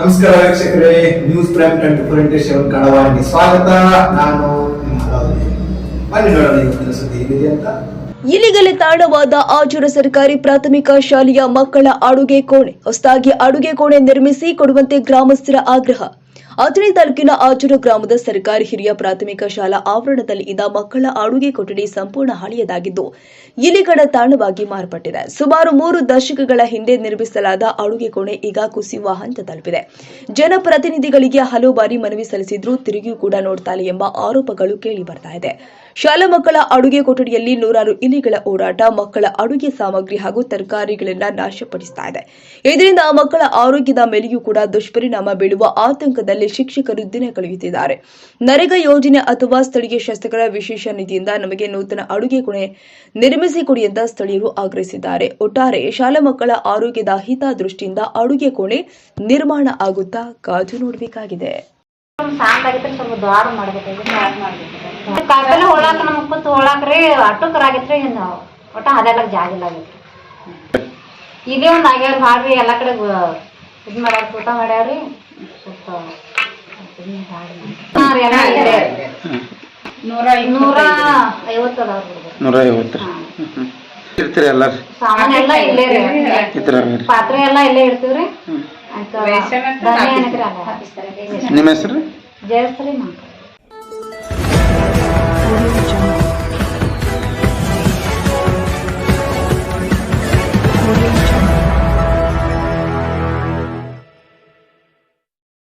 ನಮಸ್ಕಾರ ವೀಕ್ಷಕರೇ news prime twenty four into seven ಕನ್ನಡವಾಹಿನಿ ಸ್ವಾಗತ ನಾನು. ಬನ್ನಿ ನೋಡೋಣ ಇವತ್ತಿನ ಸುದ್ದಿ ಏನಿದೆ ಅಂತ. ಇಲ್ಲಿಗಲೇ ತಾಣವಾದ ಆಜೂರ ಸರ್ಕಾರಿ ಪ್ರಾಥಮಿಕ ಶಾಲೆಯ ಮಕ್ಕಳ ಅಡುಗೆ ಕೋಣೆ, ಹೊಸದಾಗಿ ಅಡುಗೆ ಕೋಣೆ ನಿರ್ಮಿಸಿ ಕೊಡುವಂತೆ ಗ್ರಾಮಸ್ಥರ ಆಗ್ರಹ. ಅಥಣಿ ತಾಲೂಕಿನ ಆಚೂರು ಗ್ರಾಮದ ಸರ್ಕಾರಿ ಹಿರಿಯ ಪ್ರಾಥಮಿಕ ಶಾಲಾ ಆವರಣದಲ್ಲಿ ಇದ್ದ ಮಕ್ಕಳ ಅಡುಗೆ ಕೊಠಡಿ ಸಂಪೂರ್ಣ ಹಳೆಯದಾಗಿದ್ದು ಇಲಿಗಡ ತಾಣವಾಗಿ ಮಾರ್ಪಟ್ಟಿದೆ. ಸುಮಾರು ಮೂರು ದಶಕಗಳ ಹಿಂದೆ ನಿರ್ಮಿಸಲಾದ ಅಡುಗೆ ಕೋಣೆ ಈಗ ಕುಸಿಯುವ ಹಂತ ತಲುಪಿದೆ. ಜನಪ್ರತಿನಿಧಿಗಳಿಗೆ ಹಲವು ಬಾರಿ ಮನವಿ ಸಲ್ಲಿಸಿದ್ರು ತಿರುಗಿಯೂ ಕೂಡ ನೋಡ್ತಾಳೆ ಎಂಬ ಆರೋಪಗಳು ಕೇಳಿ ಬರ್ತಾ ಇದೆ. ಶಾಲಾ ಮಕ್ಕಳ ಅಡುಗೆ ಕೊಠಡಿಯಲ್ಲಿ ನೂರಾರು ಇಲಿಗಳ ಓಡಾಟ, ಮಕ್ಕಳ ಅಡುಗೆ ಸಾಮಗ್ರಿ ಹಾಗೂ ತರಕಾರಿಗಳನ್ನ ನಾಶಪಡಿಸ್ತಾ ಇದೆ. ಇದರಿಂದ ಮಕ್ಕಳ ಆರೋಗ್ಯದ ಮೇಲೆಯೂ ಕೂಡ ದುಷ್ಪರಿಣಾಮ ಬೀಳುವ ಆತಂಕದಲ್ಲಿ ಶಿಕ್ಷಕರು ದಿನ ಕಳೆಯುತ್ತಿದ್ದಾರೆ. ನರೇಗಾ ಯೋಜನೆ ಅಥವಾ ಸ್ಥಳೀಯ ಶಾಸಕರ ವಿಶೇಷ ನಿಧಿಯಿಂದ ನಮಗೆ ನೂತನ ಅಡುಗೆ ಕೋಣೆ ನಿರ್ಮಿಸಿಕೊಡಿ ಅಂತ ಸ್ಥಳೀಯರು ಆಗ್ರಹಿಸಿದ್ದಾರೆ. ಒಟ್ಟಾರೆ ಶಾಲಾ ಮಕ್ಕಳ ಆರೋಗ್ಯದ ಹಿತದೃಷ್ಟಿಯಿಂದ ಅಡುಗೆ ಕೋಣೆ ನಿರ್ಮಾಣ ಆಗುತ್ತಾ ಕಾದು ನೋಡಬೇಕಾಗಿದೆ. ಸಾಂಗ್ ಆಗಿತ್ತು ಸ್ವಲ್ಪ ದ್ವಾರ ಮಾಡ್ಬೇಕಾಗಿತ್ತು ಕಾಯಿಪಲ್ಲೆ ಹೋಳಾಕ ನಮ್ ಕೂತ್ ಹೋಳಾಕ್ರಿ ಅಟ್ಟಕ್ಕರ ಆಗೈತ್ರಿ ಹಿಂದ ಒಟ್ಟ ಜಾಗ ಇಲ್ಲ ಆಗೈತ್ರಿ ಇದೇ ಒಂದು ಆಗ್ಯಾವ್ರಿ ಭಾಳ್ರಿ ಎಲ್ಲಾ ಕಡೆ ಇದು ಮಾಡ್ಯಾರ ತೋಟ ಮಾಡ್ಯಾವ್ರಿ. ಸ್ವಲ್ಪ. ನೂರ ಐವತ್ತು. ನೂರ ಐವತ್ತು ಇರ್ತೀರಿ ಎಲ್ಲಾರು. ಸಾಮಾನ್ ಎಲ್ಲ ಇಲ್ಲೇ ರೀ. ಪಾತ್ರೆ ಎಲ್ಲ ಇಲ್ಲೇ ಇಡ್ತೀವ್ರಿ. ನಿಮ್ಮ ಹೆಸರು? ಜಯಶ್ರೀ ಮಂತ್ರ.